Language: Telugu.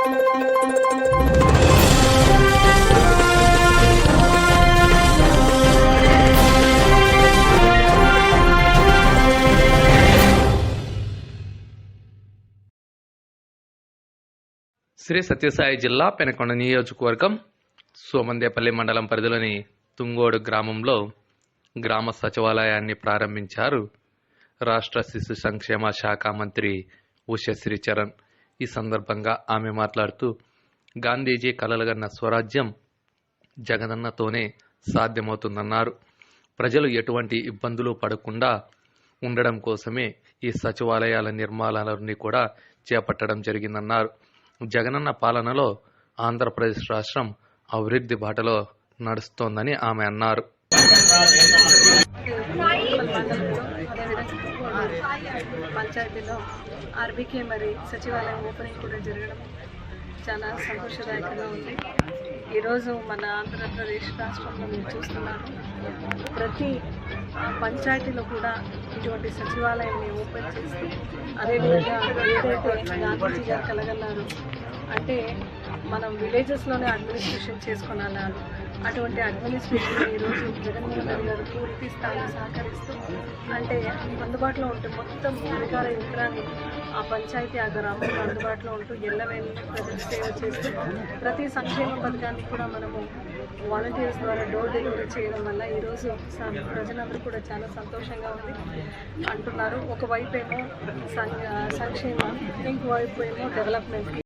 శ్రీ సత్యసాయి జిల్లా పెనకొండ నియోజకవర్గం సోమందేపల్లి మండలం పరిధిలోని తుంగోడు గ్రామంలో గ్రామ సచివాలయాన్ని ప్రారంభించారు రాష్ట్ర శిశు సంక్షేమ శాఖ మంత్రి ఉషశ్రీ చరణ్. ఈ సందర్భంగా ఆమె మాట్లాడుతూ గాంధీజీ కలలుగన్న స్వరాజ్యం జగనన్నతోనే సాధ్యమవుతుందన్నారు. ప్రజలు ఎటువంటి ఇబ్బందులు పడకుండా ఉండడం కోసమే ఈ సచివాలయాల నిర్మాణాలన్నీ కూడా చేపట్టడం జరిగిందన్నారు. జగనన్న పాలనలో ఆంధ్రప్రదేశ్ రాష్ట్రం అభివృద్ధి బాటలో నడుస్తోందని ఆమె అన్నారు. పంచాయతీలో ఆర్బీకే మరి సచివాలయం ఓపెనింగ్ కూడా జరగడం చాలా సంతోషదాయకంగా ఉంది. ఈరోజు మన ఆంధ్రప్రదేశ్ రాష్ట్రంలో మీరు చూస్తున్నారు. ప్రతి పంచాయతీలో కూడా ఇటువంటి సచివాలయాన్ని ఓపెన్ చేసి అదేవిధంగా ఏదైతే గాంధీజీ గారు కలగన్నారు అంటే మనం విలేజెస్లోనే అడ్మినిస్ట్రేషన్ చేసుకున్నాను? అటువంటి అడ్మినిస్ట్రేషన్ ఈరోజు జగన్మోహన్ రెడ్డి గారు పూర్తి స్థాయిలో సహకరిస్తూ అంటే అందుబాటులో ఉంటే మొత్తం అధికార యంత్రాన్ని ఆ పంచాయతీ ఆ గ్రామంలో అందుబాటులో ఉంటూ ఎల్లవేళ ప్రజలు సేవ చేస్తూ ప్రతి సంక్షేమ పథకాన్ని కూడా మనము వాలంటీర్స్ ద్వారా డోర్ డెలివరీ చేయడం వల్ల ఈరోజు ప్రజలందరూ కూడా చాలా సంతోషంగా ఉంది అంటున్నారు. ఒకవైపు ఏమో సం- సంక్షేమ ఇంకోవైపు ఏమో డెవలప్మెంట్